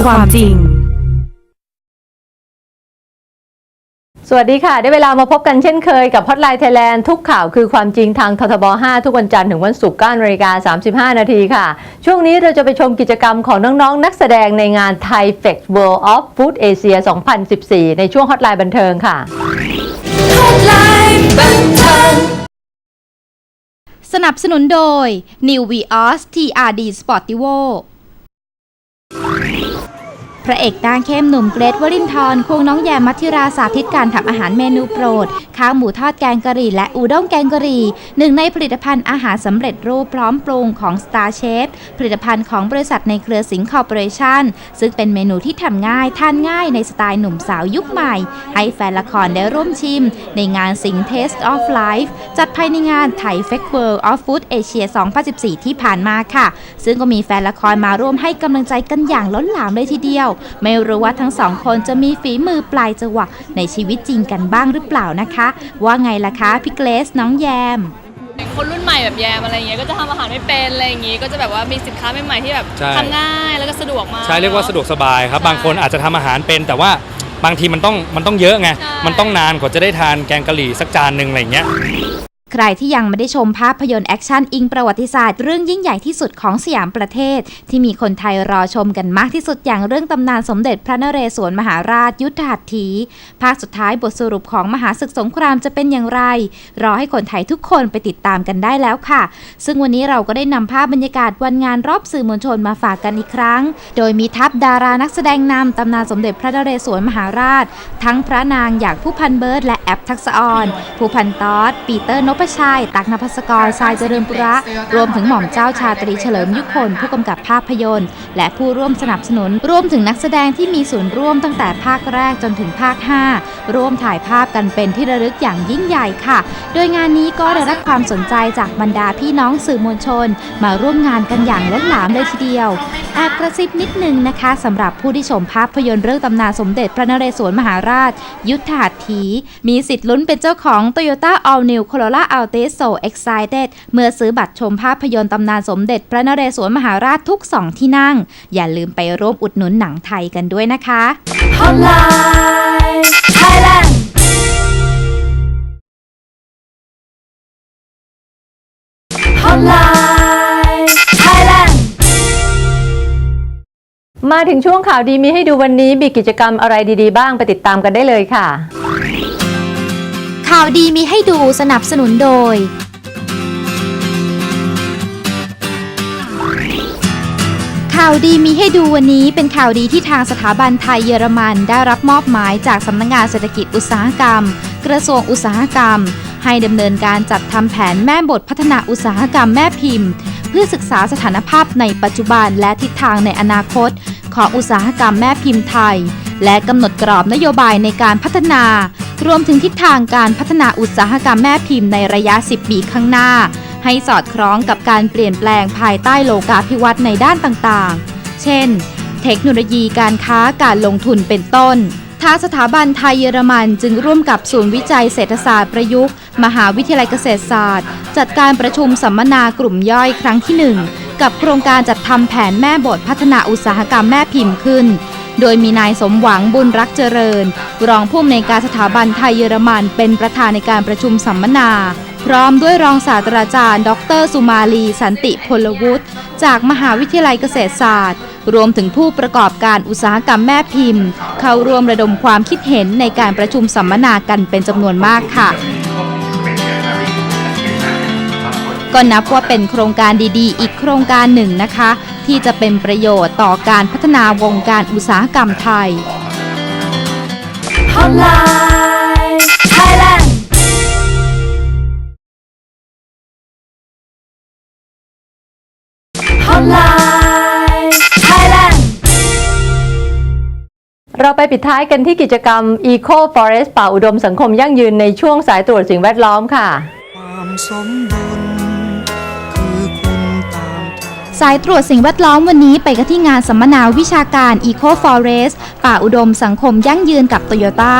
คือความจริง สวัสดีค่ะ ได้เวลามาพบกันเช่นเคยกับ Hotline Thailand ทุกข่าวคือความจริงทางททบ 5 ทุกวันจันทร์ถึงวันศุกร์9นาฬิกา35 นาทีค่ะ ช่วงนี้เราจะไปชมกิจกรรมของน้องๆนักแสดงในงาน Thai Fest World of Food Asia 2014 ในช่วง Hotline บันเทิงค่ะ Hotline บันเทิงสนับสนุนโดย New Vios TRD Sportivo พระเอกด้านเข้มหนุ่มเกรทวรินทร์ควงน้องแยมมัทธิราสาธิตการทำอาหารเมนูโปรด ข้าวหมูทอดแกงกะหรี่และอูด้งแกงกะหรี่หนึ่งในผลิตภัณฑ์อาหารสำเร็จรูปพร้อมปรุงของ Star Chef ผลิตภัณฑ์ของบริษัทในเครือสิงห์คอร์ปอเรชั่นซึ่งเป็นเมนูที่ทำง่าย ทานง่ายในสไตล์หนุ่มสาวยุคใหม่ ให้แฟนละครได้ร่วมชิม ในงานสิง Taste of Life จัดภายในงานไทย f e s t World of Food Asia 2014 ที่ผ่านมาค่ะ ซึ่งก็มีแฟนละครมาร่วมให้กำลังใจกันอย่างล้นหลามเลยทีเดียวไม่รู้ว่าทั้งสองคนจะมีฝีมือปลายจวักในชีวิตจริงกันบ้างหรือเปล่านะคะ ว่าไงล่ะคะพี่เกรซน้องแยมคนรุ่นใหม่แบบแยมอะไรเงี้ยก็จะทำอาหารไม่เป็นอะไรอย่างงี้ ก็จะแบบว่ามีสินค้าใหม่ๆที่แบบใช่ทำง่ายแล้วก็สะดวกมากใช่เรียกว่าสะดวกสบายครับใช่บางคนอาจจะทำอาหารเป็นแต่ว่าบางทีมันต้องมันต้องเยอะไงใช่มันต้องนานกว่าจะได้ทานแกงกะหรี่สักจานหนึ่งอะไรอย่างเงี้ย ใครที่ยังไม่ได้ชมภาพยนตร์แอคชั่นอิงประวัติศาสตร์เรื่องยิ่งใหญ่ที่สุดของสยามประเทศ ที่มีคนไทยรอชมกันมากที่สุดอย่างเรื่องตำนานสมเด็จพระนเรศวรมหาราชยุทธหัตถี ภาคสุดท้ายบทสรุปของมหาศึกสงครามจะเป็นอย่างไร รอให้คนไทยทุกคนไปติดตามกันได้แล้วค่ะ ซึ่งวันนี้เราก็ได้นำภาพบรรยากาศวันงานรอบสื่อมวลชนมาฝากกันอีกครั้ง โดยมีทัพดารานักแสดงนำตำนานสมเด็จพระนเรศวรมหาราช ทั้งพระนางอย่างผู้พันเบิร์ดและแอปทักษออนผู้พันตอสปีเตอร์นพชัย ตักนภัสกรทรายเจริญปุระ รวมถึงหม่อมเจ้าชาตรีเฉลิมยุคลผู้กำกับภาพยนตร์ และผู้ร่วมสนับสนุน รวมถึงนักแสดงที่มีส่วนร่วมตั้งแต่ภาคแรกจนถึงภาค 5 ร่วมถ่ายภาพกันเป็นที่ระลึกอย่างยิ่งใหญ่ค่ะ โดยงานนี้ก็ได้รับความสนใจจากบรรดาพี่น้องสื่อมวลชน มาร่วมงานกันอย่างล้นหลามเลยทีเดียวแอบกระซิบนิดนึงนะคะสำหรับผู้ที่ชมภาพยนตร์เรื่องตำนานสมเด็จพระนเรศวรมหาราช ยุทธหัตถี มีสิทธิ์ลุ้นเป็นเจ้าของ Toyota All New Corolla Altis So Excited เมื่อซื้อบัตรชมภาพยนตร์ตำนานสมเด็จพระนเรศวรมหาราชทุก2ที่นั่ง อย่าลืมไปร่วมอุดหนุนหนังไทยกันด้วยนะคะ Hotline Thailand ฮอตไลน์ Thailand มาถึงช่วงข่าวดีมีให้ดูวันนี้มีกิจกรรมอะไรดีๆ บ้างไปติดตามกันได้เลยค่ะ ข่าวดีมีให้ดูสนับสนุนโดย ข่าวดีมีให้ดูวันนี้เป็นข่าวดีที่ทางสถาบันไทยเยอรมันได้รับมอบหมายจากสำนักงานเศรษฐกิจอุตสาหกรรม กระทรวงอุตสาหกรรม ให้ดำเนินการจัดทำแผนแม่บทพัฒนาอุตสาหกรรมแม่พิมพ์ เพื่อศึกษาสถานภาพในปัจจุบันและทิศทางในอนาคต ของอุตสาหกรรมแม่พิมพ์ไทย และกำหนดกรอบนโยบายในการพัฒนา รวมถึงทิศทางการพัฒนาอุตสาหกรรมแม่พิมพ์ในระยะ 10 ปีข้างหน้า ให้สอดคล้องกับการเปลี่ยนแปลงภายใต้โลกาภิวัตน์ในด้านต่างๆ เช่น เทคโนโลยีการค้าการลงทุนเป็นต้นทางสถาบันไทยเยอรมันจึงร่วมกับศูนย์วิจัยเศรษฐศาสตร์ประยุกต์ มหาวิทยาลัยเกษตรศาสตร์ จัดการประชุมสัมมนากลุ่มย่อยครั้งที่ 1 กับโครงการจัดทำแผนแม่บทพัฒนาอุตสาหกรรมแม่พิมพ์ขึ้น โดยมีนายสมหวังบุญรักเจริญ รองผู้อำนวยการสถาบันไทยเยอรมันเป็นประธานในการประชุมสัมมนา พร้อมด้วยรองศาสตราจารย์ ดร สุมาลี สันติพลวุฒิจากมหาวิทยาลัยเกษตรศาสตร์ รวมถึงผู้ประกอบการอุตสาหกรรมแม่พิมพ์ เข้าร่วมระดมความคิดเห็นในการประชุมสัมมนากันเป็นจำนวนมากค่ะ ก็นับว่าเป็นโครงการดีๆ อีกโครงการหนึ่งนะคะ ที่จะเป็นประโยชน์ต่อการพัฒนาวงการอุตสาหกรรมไทยออนไไทยแลนด์ไทยแลนด์เราไปปิดท้ายกันที่กิจกรรม Eco Forest ป่าอุดมสังคมยั่งยืนในช่วงสายตรวจสิ่งแวดล้อมค่ะ ความสมบูรณ์ สายตรวจสิ่งแวดล้อมวันนี้ไปกันที่งานสัมมนาวิชาการ Eco Forest ป่าอุดมสังคมยั่งยืนกับโตโยต้า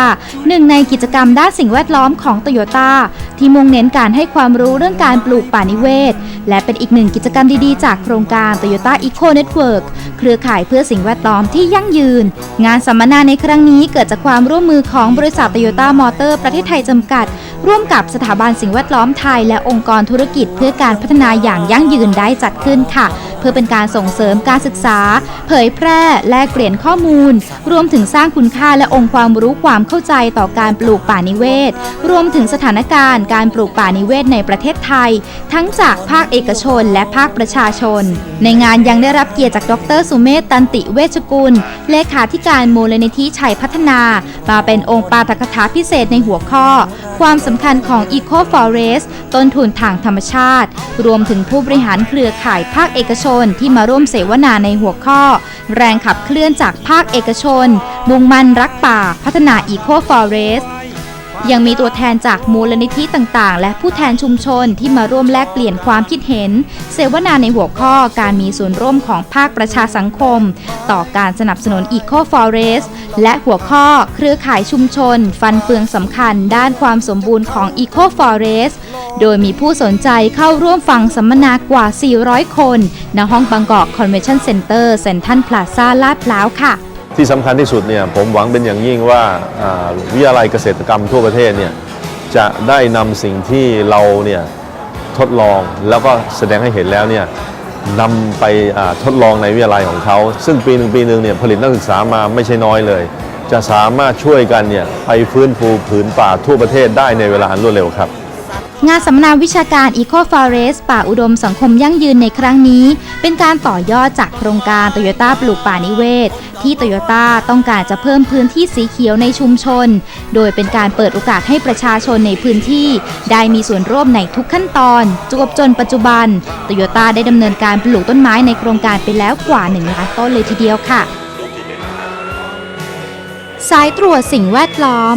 หนึ่งในกิจกรรมด้านสิ่งแวดล้อมของโตโยต้าที่มุ่งเน้นการให้ความรู้เรื่องการปลูกป่านิเวศ และเป็นอีกหนึ่งกิจกรรมดีๆ จากโครงการ Toyota Eco Network เครือข่ายเพื่อสิ่งแวดล้อมที่ยั่งยืน งานสัมมนาในครั้งนี้เกิดจากความร่วมมือของบริษัท Toyota Motor ประเทศไทยจำกัด ร่วมกับสถาบันสิ่งแวดล้อมไทย และองค์กรธุรกิจเพื่อการพัฒนาอย่างยั่งยืนได้จัดขึ้นค่ะ เพื่อเป็นการส่งเสริมการศึกษา เผยแพร่แลกเปลี่ยนข้อมูล รวมถึงสร้างคุณค่าและองค์ความรู้ความเข้าใจต่อการปลูกป่านิเวศ รวมถึงสถานการณ์การปลูกป่านิเวศในประเทศไทย ทั้งจากภาคเอกชนและภาคประชาชน ในงานยังได้รับเกียรติจากดรสุเมธตันติเวชกุล เลขาธิการมูลนิธิชัยพัฒนา มาเป็นองค์ปาฐกถาพิเศษในหัวข้อ ความสำคัญของ Eco Forest ต้นทุนทางธรรมชาติ รวมถึงผู้บริหารเครือข่ายภาคเอกชนที่มาร่วมเสวนาในหัวข้อ แรงขับเคลื่อนจากภาคเอกชนมุ่งมั่นรักป่า พัฒนาอีโคฟอเรสต์ ยังมีตัวแทนจากมูลนิธิต่างๆ และผู้แทนชุมชนที่มาร่วมแลกเปลี่ยนความคิดเห็น เสวนาในหัวข้อการมีส่วนร่วมของภาคประชาสังคม ต่อการสนับสนุน Eco Forest และหัวข้อเครือข่ายชุมชน ฟันเฟืองสำคัญด้านความสมบูรณ์ของ Eco Forest โดยมีผู้สนใจเข้าร่วมฟังสัมมนากว่า 400 คน ณ ห้องบางกอก Convention Center เซ็นทรัลพลาซ่าลาดพร้าวค่ะ ที่สำคัญที่สุดเนี่ยผมหวังเป็นอย่างยิ่งว่าวิทยาลัยเกษตรกรรมทั่วประเทศเนี่ยจะได้นำสิ่งที่เราเนี่ยทดลองแล้วก็แสดงให้เห็นแล้วเนี่ยนำไปทดลองในวิทยาลัยของเขา ซึ่งปีหนึ่งปีหนึ่งเนี่ยผลิตนักศึกษามาไม่ใช่น้อยเลย จะสามารถช่วยกันเนี่ยไปฟื้นฟูผืนป่าทั่วประเทศได้ในเวลาอันรวดเร็วครับ งานสัมมนาวิชาการ Eco Forest ป่าอุดมสังคมยั่งยืนในครั้งนี้ เป็นการต่อยอดจากโครงการโตโยต้าปลูกป่านิเวศ ที่โตโยต้าต้องการจะเพิ่มพื้นที่สีเขียวในชุมชน โดยเป็นการเปิดโอกาสให้ประชาชนในพื้นที่ ได้มีส่วนร่วมในทุกขั้นตอนจวบจนปัจจุบันโตโยต้าได้ดำเนินการปลูกต้นไม้ในโครงการไปแล้วกว่า1ล้านต้นเลยทีเดียวค่ะ สายตรวจสิ่งแวดล้อม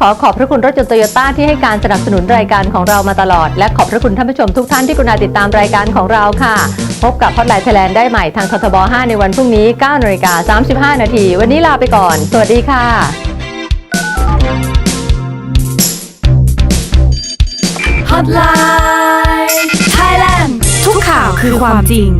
ขอขอบพระคุณรถยนต์โตโยต้าที่ให้การสนับสนุนรายการของเรามาตลอด และขอบพระคุณท่านผู้ชมทุกท่านที่กรุณาติดตามรายการของเราค่ะ พบกับพอดไลน์ไทยแลนด์ได้ใหม่ทางททบ 5 ในวันพรุ่งนี้9นาฬิกา35 นาที วันนี้ลาไปก่อน สวัสดีค่ะ Hotline Thailand ทุกข่าวคือความจริง